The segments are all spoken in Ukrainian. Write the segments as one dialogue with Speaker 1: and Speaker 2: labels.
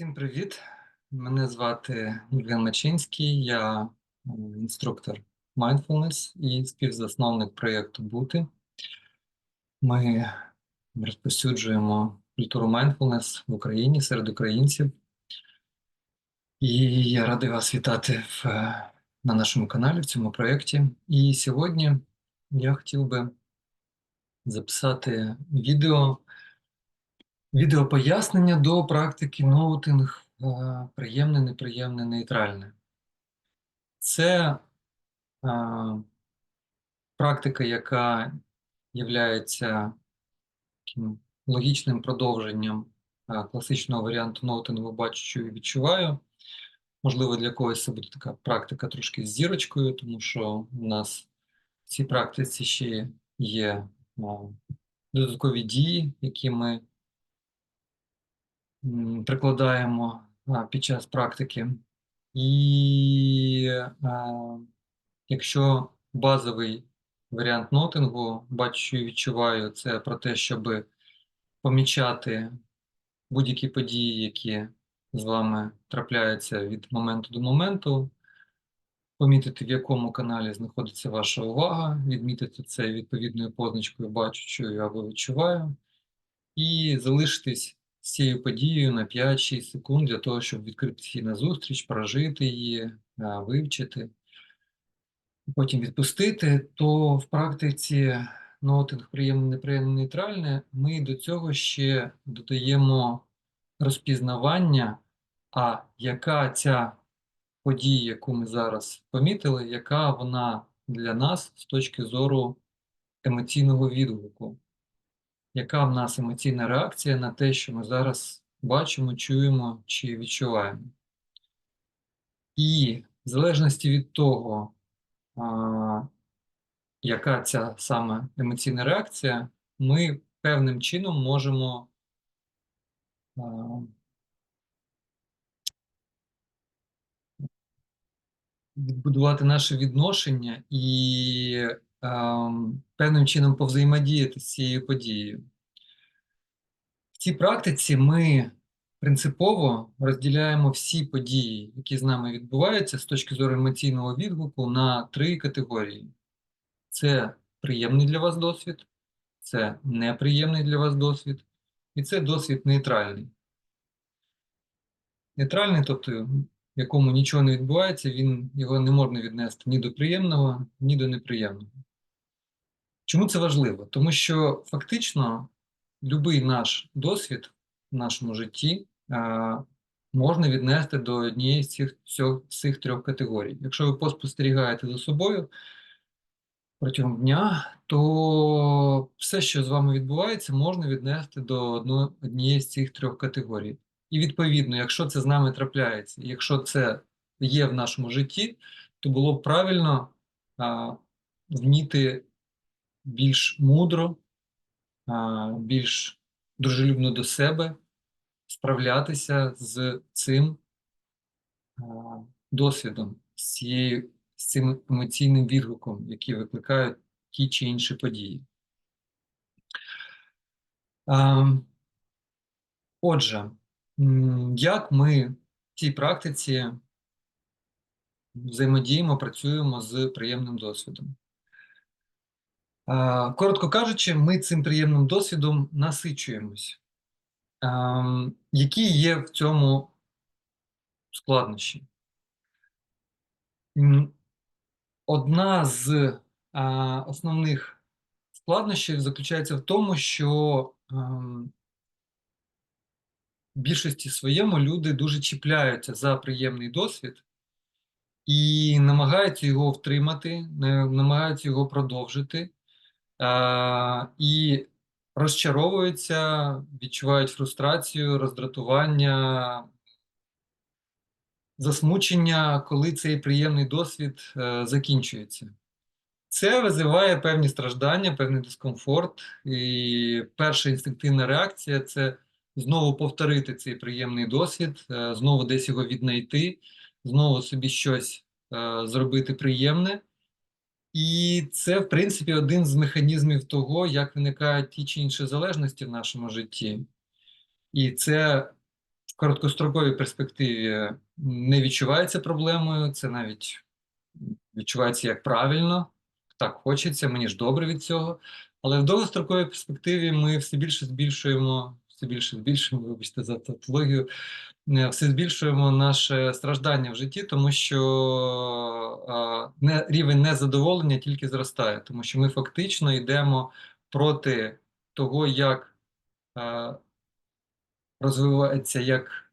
Speaker 1: Всім привіт! Мене звати Євген Мачинський, я е, інструктор Mindfulness і співзасновник проєкту Бути. Ми розповсюджуємо культуру Mindfulness в Україні серед українців. І я радий вас вітати в, е, на нашому каналі в цьому проєкті. І сьогодні я хотів би записати відео. Відео пояснення до практики ноутинг е, приємне, неприємне, нейтральне. Це е, практика, яка є логічним продовженням е, класичного варіанту ноутингу бачу, що і відчуваю. Можливо, для когось це буде така практика трошки з зірочкою, тому що у нас в цій практиці ще є додаткові дії, які ми прикладаємо під час практики. І якщо базовий варіант нотингу, бачу і відчуваю, це про те, щоб помічати будь-які події, які з вами трапляються від моменту до моменту, помітити, в якому каналі знаходиться ваша увага, відмітити це відповідною позначкою бачу, або відчуваю, і залишитись цією подією на 5-6 секунд для того, щоб відкрити на зустріч, прожити її, вивчити, потім відпустити, то в практиці нотинг приємне, неприємне, нейтральне, ми до цього ще додаємо розпізнавання, а яка ця подія, яку ми зараз помітили, яка вона для нас з точки зору емоційного відгуку яка в нас емоційна реакція на те, що ми зараз бачимо, чуємо чи відчуваємо. І в залежності від того, а, яка ця саме емоційна реакція, ми певним чином можемо а, відбудувати наше відношення і певним чином повзаємодіяти з цією подією. В цій практиці ми принципово розділяємо всі події, які з нами відбуваються з точки зору емоційного відгуку, на три категорії: це приємний для вас досвід, це неприємний для вас досвід, і це досвід нейтральний. Нейтральний, тобто в якому нічого не відбувається, він, його не можна віднести ні до приємного, ні до неприємного. Чому це важливо? Тому що фактично будь-який наш досвід в нашому житті а, можна віднести до однієї з цих, цих, трьох категорій. Якщо ви поспостерігаєте за собою протягом дня, то все, що з вами відбувається, можна віднести до однієї з цих трьох категорій. І відповідно, якщо це з нами трапляється, якщо це є в нашому житті, то було б правильно а, вміти більш мудро, більш дружелюбно до себе справлятися з цим досвідом, з, цією, з цим емоційним відгуком, який викликають ті чи інші події. Отже, як ми в цій практиці взаємодіємо, працюємо з приємним досвідом? Коротко кажучи, ми цим приємним досвідом насичуємось. Які є в цьому складнощі? Одна з основних складнощів заключається в тому, що в більшості своєму люди дуже чіпляються за приємний досвід і намагаються його втримати, намагаються його продовжити і розчаровуються, відчувають фрустрацію, роздратування, засмучення, коли цей приємний досвід е, закінчується. Це визиває певні страждання, певний дискомфорт, і перша інстинктивна реакція це знову повторити цей приємний досвід, е, знову десь його віднайти, знову собі щось е, зробити приємне. І це, в принципі, один з механізмів того, як виникають ті чи інші залежності в нашому житті. І це в короткостроковій перспективі не відчувається проблемою, це навіть відчувається як правильно, так хочеться, мені ж добре від цього. Але в довгостроковій перспективі ми все більше збільшуємо, все більше збільшуємо, вибачте за тавтологію, все збільшуємо наше страждання в житті, тому що не, рівень незадоволення тільки зростає, тому що ми фактично йдемо проти того, як розвивається, як,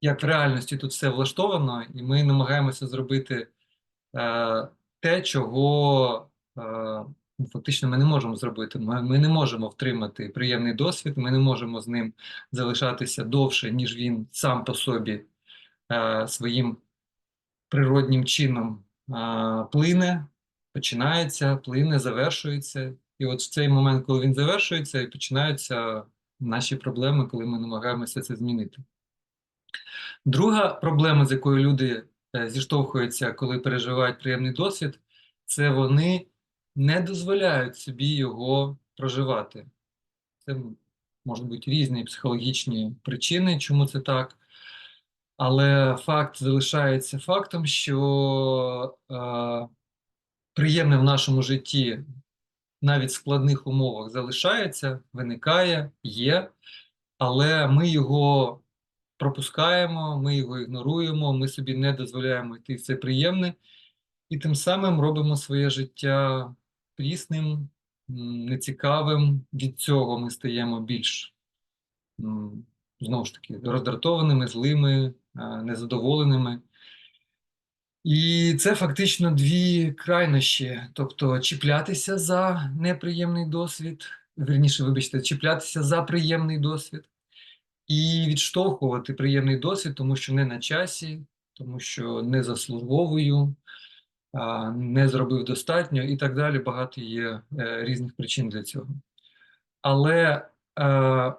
Speaker 1: як в реальності тут все влаштовано, і ми намагаємося зробити е, те, чого е, фактично ми не можемо зробити. Ми, ми не можемо втримати приємний досвід, ми не можемо з ним залишатися довше, ніж він сам по собі е, своїм природнім чином е, плине, починається, плине, завершується. І от в цей момент, коли він завершується, і починаються наші проблеми, коли ми намагаємося це змінити. Друга проблема, з якою люди е, зіштовхуються, коли переживають приємний досвід, це вони не дозволяють собі його проживати. Це можуть бути різні психологічні причини, чому це так. Але факт залишається фактом, що е, приємне в нашому житті навіть в складних умовах залишається, виникає, є, але ми його пропускаємо, ми його ігноруємо, ми собі не дозволяємо йти в це приємне, і тим самим робимо своє життя прісним, нецікавим. Від цього ми стаємо більш знову ж таки роздратованими, злими, е, незадоволеними. І це фактично дві крайнощі, тобто чіплятися за неприємний досвід, вірніше, вибачте, чіплятися за приємний досвід і відштовхувати приємний досвід, тому що не на часі, тому що не заслуговую, не зробив достатньо і так далі. Багато є е, різних причин для цього. Але е,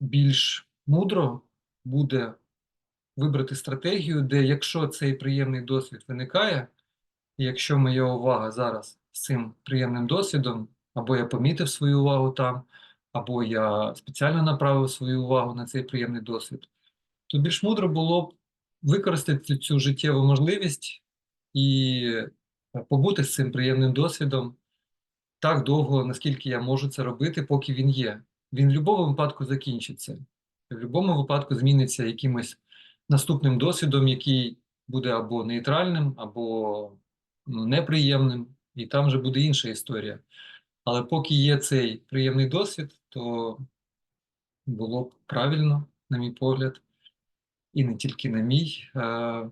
Speaker 1: більш мудро буде вибрати стратегію, де якщо цей приємний досвід виникає, і якщо моя увага зараз з цим приємним досвідом, або я помітив свою увагу там, або я спеціально направив свою увагу на цей приємний досвід, то більш мудро було б використати цю життєву можливість і побути з цим приємним досвідом так довго, наскільки я можу це робити, поки він є. Він в будь-якому випадку закінчиться, в будь-якому випадку зміниться якимось наступним досвідом, який буде або нейтральним, або ну, неприємним, і там вже буде інша історія. Але поки є цей приємний досвід, то було б правильно, на мій погляд, і не тільки на мій. е,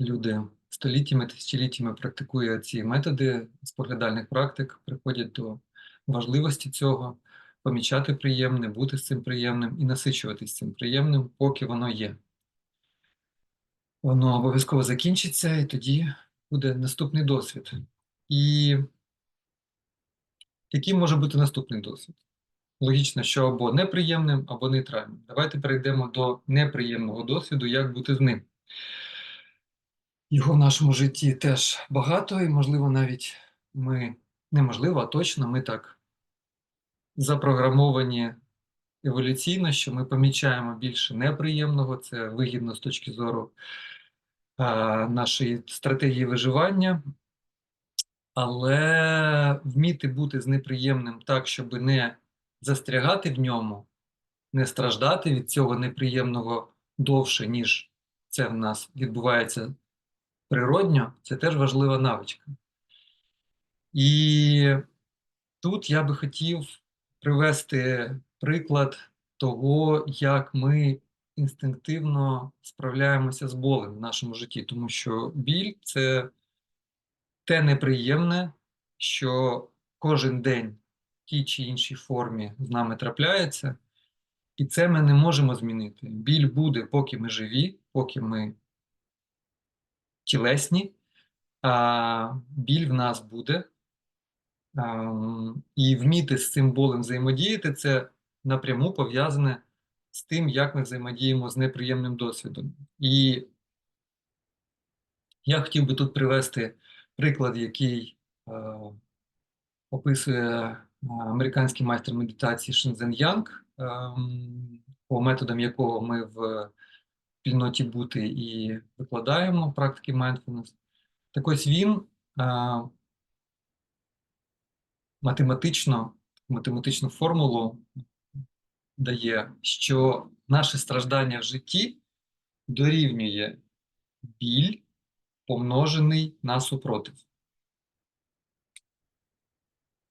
Speaker 1: Люди століттями, тисячоліттями практикують ці методи споглядальних практик, приходять до важливості цього, помічати приємне, бути з цим приємним і насичуватись цим приємним, поки воно є. Воно обов'язково закінчиться, і тоді буде наступний досвід. І який може бути наступний досвід? Логічно, що або неприємним, або нейтральним. Давайте перейдемо до неприємного досвіду, як бути з ним. Його в нашому житті теж багато, і, можливо, навіть ми неможливо, а точно ми так запрограмовані еволюційно, що ми помічаємо більше неприємного, це вигідно з точки зору а, нашої стратегії виживання. Але вміти бути з неприємним так, щоб не застрягати в ньому, не страждати від цього неприємного довше, ніж це в нас відбувається природньо, це теж важлива навичка. І тут я би хотів привести приклад того, як ми інстинктивно справляємося з болем в нашому житті, тому що біль це те неприємне, що кожен день тій чи іншій формі з нами трапляється, і це ми не можемо змінити. Біль буде, поки ми живі, поки ми тілесні, а біль в нас буде. І вміти з цим болем взаємодіяти, це напряму пов'язане з тим, як ми взаємодіємо з неприємним досвідом. І я хотів би тут привести приклад, який е, описує американський майстер медитації Шензен Янг, ем, по методам якого ми в спільноті бути і викладаємо практики mindfulness. Так ось він е, математично, математичну формулу дає, що наше страждання в житті дорівнює біль, помножений на супротив.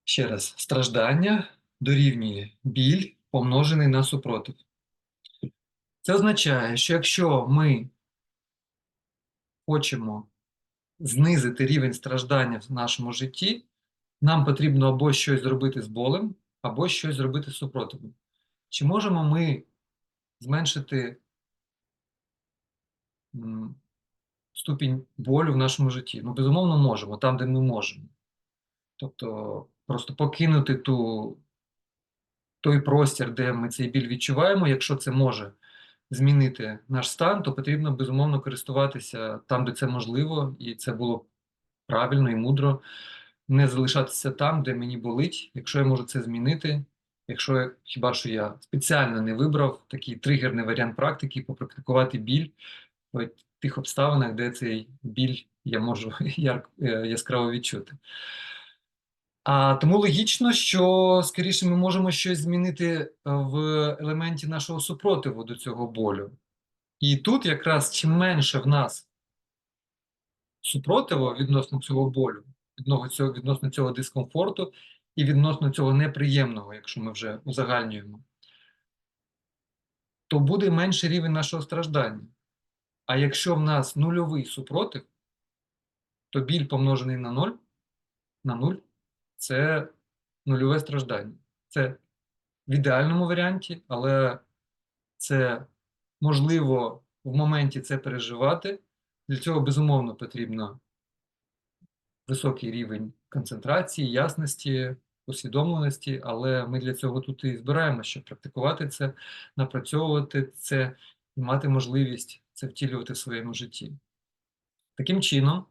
Speaker 1: Ще раз, страждання дорівнює біль, помножений на супротив. Це означає, що якщо ми хочемо знизити рівень страждання в нашому житті, нам потрібно або щось зробити з болем, або щось зробити з супротивом. Чи можемо ми зменшити ступінь болю в нашому житті? Ну, безумовно, можемо, там, де ми можемо. Тобто просто покинути ту, той простір, де ми цей біль відчуваємо, якщо це може змінити наш стан, то потрібно безумовно користуватися там, де це можливо, і це було правильно і мудро. Не залишатися там, де мені болить, якщо я можу це змінити. Якщо я, хіба що я спеціально не вибрав такий тригерний варіант практики, попрактикувати біль в тих обставинах, де цей біль я можу яр, е, яскраво відчути. А тому логічно, що скоріше ми можемо щось змінити е, в елементі нашого супротиву до цього болю. І тут якраз чим менше в нас супротиву відносно цього болю, відносно цього, дискомфорту і відносно цього неприємного, якщо ми вже узагальнюємо, то буде менший рівень нашого страждання. А якщо в нас нульовий супротив, то біль помножений на 0, на 0 це нульове страждання. Це в ідеальному варіанті, але це можливо в моменті це переживати. Для цього безумовно потрібно високий рівень концентрації, ясності, усвідомленості, але ми для цього тут і збираємося, щоб практикувати це, напрацьовувати це і мати можливість це втілювати в своєму житті. Таким чином,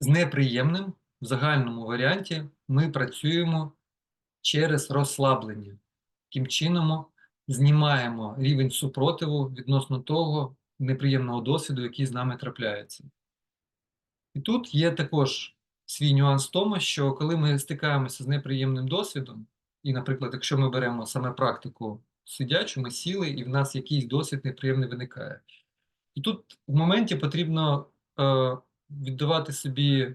Speaker 1: з неприємним в загальному варіанті ми працюємо через розслаблення. Таким чином знімаємо рівень супротиву відносно того неприємного досвіду, який з нами трапляється. І тут є також свій нюанс в тому, що коли ми стикаємося з неприємним досвідом, і, наприклад, якщо ми беремо саме практику сидячу, ми сіли, і в нас якийсь досвід неприємний виникає. І тут в моменті потрібно е, віддавати собі,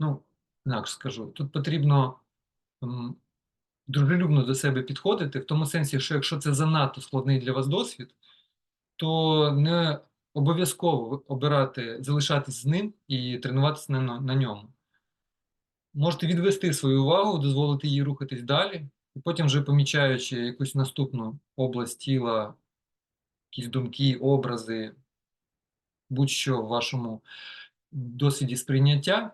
Speaker 1: ну, інакше скажу, тут потрібно дружелюбно до себе підходити, в тому сенсі, що якщо це занадто складний для вас досвід, то не обов'язково обирати, залишатись з ним і тренуватися на, на ньому. Можете відвести свою увагу, дозволити їй рухатись далі, і потім, вже помічаючи якусь наступну область тіла, якісь думки, образи, будь-що в вашому досвіді сприйняття.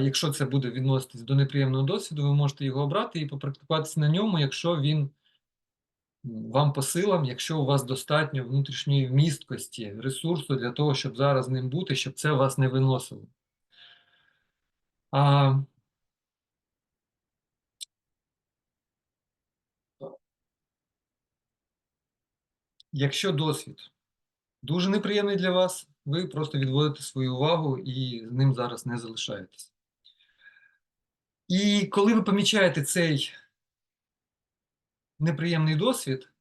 Speaker 1: Якщо це буде відноситись до неприємного досвіду, ви можете його обрати і попрактикуватися на ньому, якщо він вам по силам, якщо у вас достатньо внутрішньої вмісткості, ресурсу для того, щоб зараз ним бути, щоб це вас не виносило. А, Якщо досвід дуже неприємний для вас, ви просто відводите свою увагу і з ним зараз не залишаєтесь. І коли ви помічаєте цей неприємний досвід,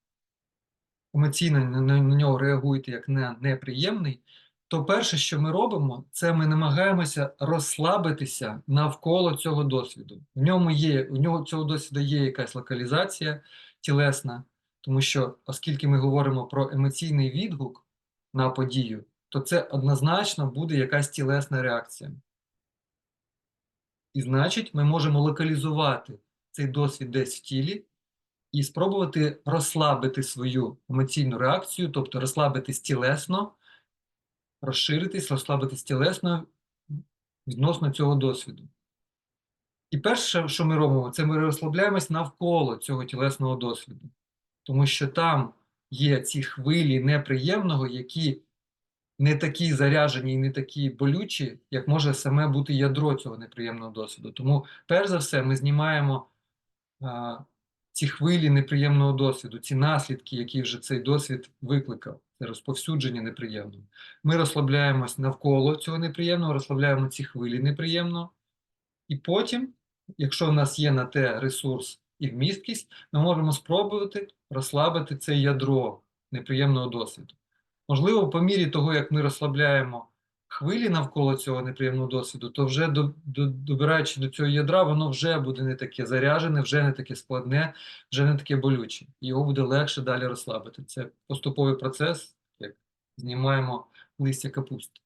Speaker 1: емоційно на, нього реагуєте як на неприємний, то перше, що ми робимо, це ми намагаємося розслабитися навколо цього досвіду. В ньому є, у нього цього досвіду є якась локалізація тілесна, тому що, оскільки ми говоримо про емоційний відгук на подію, то це однозначно буде якась тілесна реакція. І значить, ми можемо локалізувати цей досвід десь в тілі і спробувати розслабити свою емоційну реакцію, тобто розслабитись тілесно, розширитись, розслабитись тілесно відносно цього досвіду. І перше, що ми робимо, це ми розслабляємось навколо цього тілесного досвіду, тому що там є ці хвилі неприємного, які не такі заряжені і не такі болючі, як може саме бути ядро цього неприємного досвіду. Тому, перш за все, ми знімаємо а, ці хвилі неприємного досвіду, ці наслідки, які вже цей досвід викликав, це розповсюдження неприємного. Ми розслабляємось навколо цього неприємного, розслабляємо ці хвилі неприємного. І потім, якщо в нас є на те ресурс і вмісткість, ми можемо спробувати розслабити це ядро неприємного досвіду. Можливо, по мірі того, як ми розслабляємо хвилі навколо цього неприємного досвіду, то вже до, до, добираючи до цього ядра, воно вже буде не таке заряжене, вже не таке складне, вже не таке болюче. Його буде легше далі розслабити. Це поступовий процес, як знімаємо листя капусти.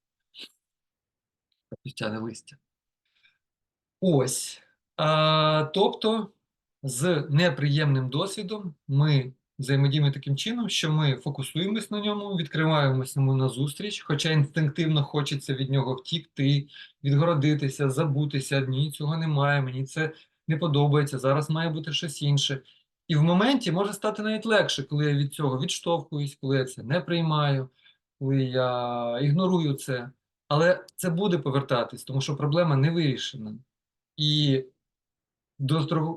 Speaker 1: Капустяне листя. Ось. А, тобто, з неприємним досвідом ми взаємодіємо таким чином, що ми фокусуємось на ньому, відкриваємось йому назустріч, хоча інстинктивно хочеться від нього втікти, відгородитися, забутися. Ні, цього немає, мені це не подобається, зараз має бути щось інше. І в моменті може стати навіть легше, коли я від цього відштовхуюсь, коли я це не приймаю, коли я ігнорую це. Але це буде повертатись, тому що проблема не вирішена. І в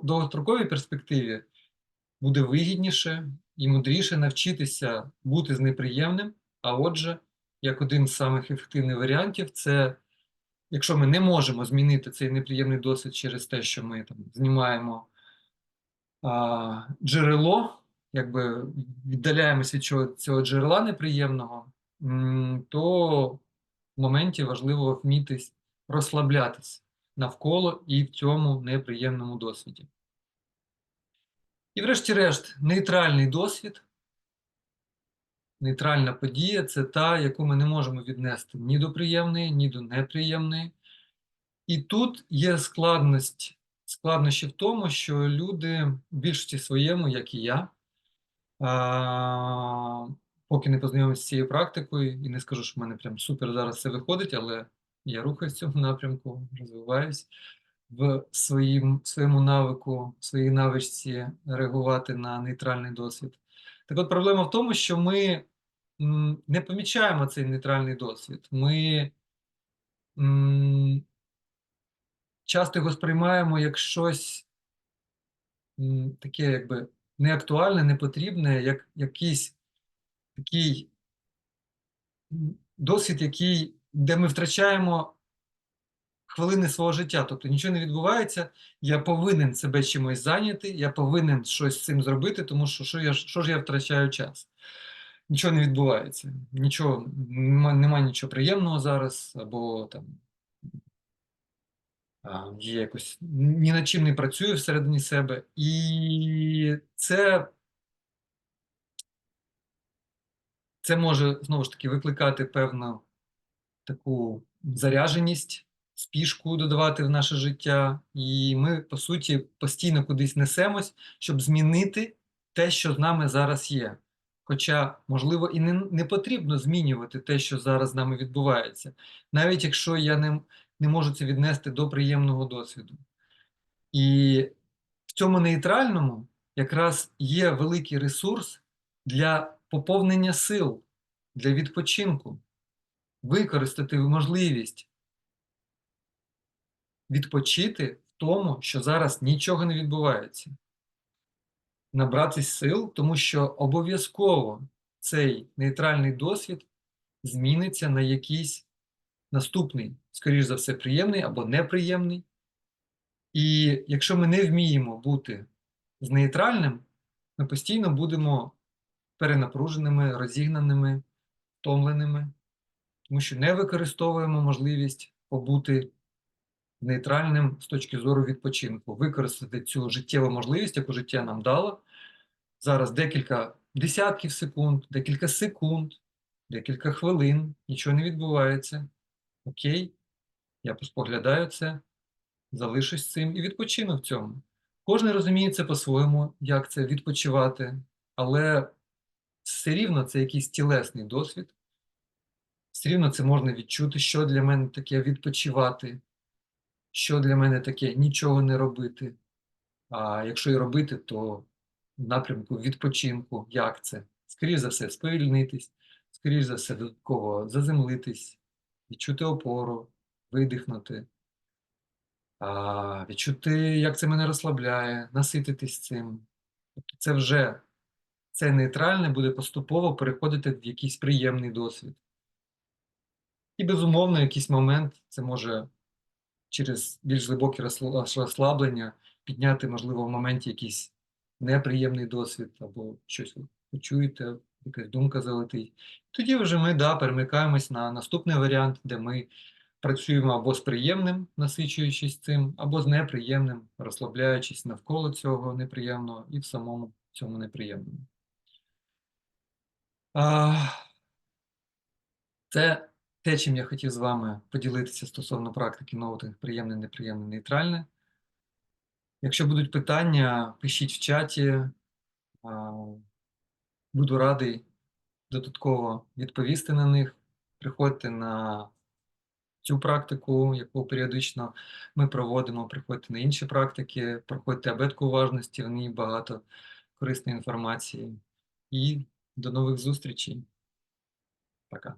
Speaker 1: довгостроковій перспективі буде вигідніше і мудріше навчитися бути з неприємним. А отже, як один з самих ефективних варіантів, це якщо ми не можемо змінити цей неприємний досвід через те, що ми там знімаємо а, джерело, якби віддаляємося від цього, цього джерела неприємного, то в моменті важливо вміти розслаблятись навколо і в цьому неприємному досвіді. І врешті-решт, нейтральний досвід, нейтральна подія це та, яку ми не можемо віднести ні до приємної, ні до неприємної. І тут є складність, складнощі в тому, що люди в більшості своєму, як і я, поки не познайомився з цією практикою, і не скажу, що в мене прям супер зараз все виходить, але я рухаюсь в цьому напрямку, розвиваюсь в своїм, своєму навику, своїй навичці реагувати на нейтральний досвід. Так от проблема в тому, що ми не помічаємо цей нейтральний досвід. Ми часто його сприймаємо як щось таке, якби неактуальне, непотрібне, як якийсь такий досвід, який, де ми втрачаємо хвилини свого життя. Тобто нічого не відбувається, я повинен себе чимось зайняти, я повинен щось з цим зробити, тому що що, я, що ж я втрачаю час? Нічого не відбувається, нічого, нема, нема нічого приємного зараз, або там є якось ні над чим не працюю всередині себе. І це, це може знову ж таки викликати певну таку заряженість, спішку додавати в наше життя, і ми, по суті, постійно кудись несемось, щоб змінити те, що з нами зараз є. Хоча, можливо, і не, не потрібно змінювати те, що зараз з нами відбувається, навіть якщо я не, не можу це віднести до приємного досвіду. І в цьому нейтральному якраз є великий ресурс для поповнення сил, для відпочинку, використати можливість відпочити в тому, що зараз нічого не відбувається. Набратись сил, тому що обов'язково цей нейтральний досвід зміниться на якийсь наступний, скоріш за все, приємний або неприємний. І якщо ми не вміємо бути з нейтральним, ми постійно будемо перенапруженими, розігнаними, втомленими, тому що не використовуємо можливість побути нейтральним з точки зору відпочинку, використати цю життєву можливість, яку життя нам дало. Зараз декілька десятків секунд, декілька секунд, декілька хвилин, нічого не відбувається. Окей, я поспоглядаю це, залишусь цим і відпочину в цьому. Кожен розуміє це по-своєму, як це відпочивати, але все рівно це якийсь тілесний досвід. Все рівно це можна відчути, що для мене таке відпочивати, що для мене таке нічого не робити. А якщо і робити, то в напрямку відпочинку, як це? Скоріше за все, сповільнитись, скоріш за все, додатково заземлитись, відчути опору, видихнути, а, відчути, як це мене розслабляє, насититись цим. Тобто це вже це нейтральне буде поступово переходити в якийсь приємний досвід. І, безумовно, якийсь момент це може через більш розсла- розслаблення підняти, можливо, в моменті якийсь неприємний досвід або щось почуєте, якась думка залетить. Тоді вже ми да, перемикаємось на наступний варіант, де ми працюємо або з приємним, насичуючись цим, або з неприємним, розслабляючись навколо цього неприємного і в самому цьому неприємному. Це те, чим я хотів з вами поділитися стосовно практики ноутинг приємне, неприємне, нейтральне. Якщо будуть питання, пишіть в чаті. Буду радий додатково відповісти на них. Приходьте на цю практику, яку періодично ми проводимо. Приходьте на інші практики, проходьте абетку уважності, в ній багато корисної інформації. І до нових зустрічей. Пока.